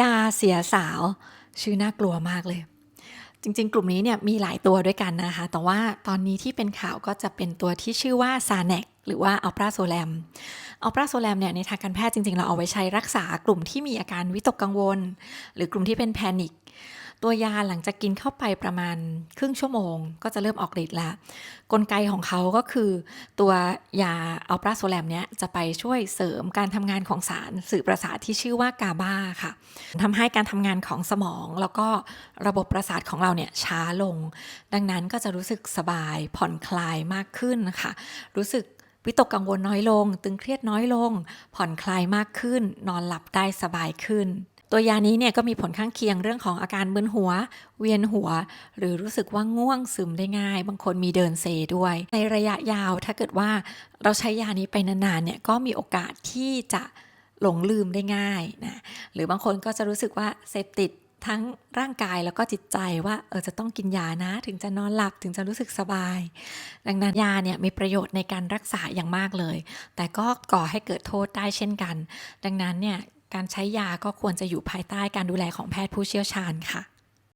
ยาเสียสาว ชื่อน่ากลัวมากเลย จริงๆ กลุ่มนี้เนี่ยมีหลายตัวด้วยกันนะคะ แต่ว่าตอนนี้ที่เป็นข่าวก็จะเป็นตัวที่ชื่อว่าซาเนกหรือว่าอัลปราโซแลมอัลปราโซแลมเนี่ยในทางการแพทย์จริงๆ เราเอาไว้ใช้รักษากลุ่มที่มีอาการวิตกกังวล หรือกลุ่มที่เป็นแพนิค ตัวยาหลังจากกินเข้าไปประมาณครึ่งชั่วโมง ก็จะเริ่มออกฤทธิ์แล้วกลไกของเขาก็คือ ตัวยาอัลปราโซแลมเนี่ยจะไปช่วยเสริมการทำงานของสารสื่อประสาทที่ชื่อว่ากาบาค่ะทำให้การทำงานของสมอง แล้วก็ระบบประสาทของเราเนี่ยช้าลง ดังนั้นก็จะรู้สึกสบายผ่อนคลายมากขึ้นค่ะ รู้สึกวิตกกังวลน้อยลง ตึงเครียดน้อยลง ผ่อนคลายมากขึ้น นอนหลับได้สบายขึ้น ตัวยานี้เนี่ยก็มีผลข้างเคียงเรื่องของอาการมึนหัว เวียนหัว หรือรู้สึกว่าง่วงซึมได้ง่าย บางคนมีเดินเซด้วย ในระยะยาวถ้าเกิดว่าเราใช้ยานี้ไปนานๆเนี่ยก็มีโอกาสที่จะหลงลืมได้ง่ายนะหรือบางคนก็จะรู้สึกว่าเสพติดทั้งร่างกายแล้วก็จิตใจว่าเออจะต้องกินยานะ ถึงจะนอนหลับถึงจะรู้สึกสบาย ดังนั้นยาเนี่ยมีประโยชน์ในการรักษาอย่างมากเลย แต่ก็ก่อให้เกิดโทษได้เช่นกัน ดังนั้นเนี่ย การใช้ยาก็ควรจะอยู่ภายใต้การดูแลของแพทย์ผู้เชี่ยวชาญค่ะ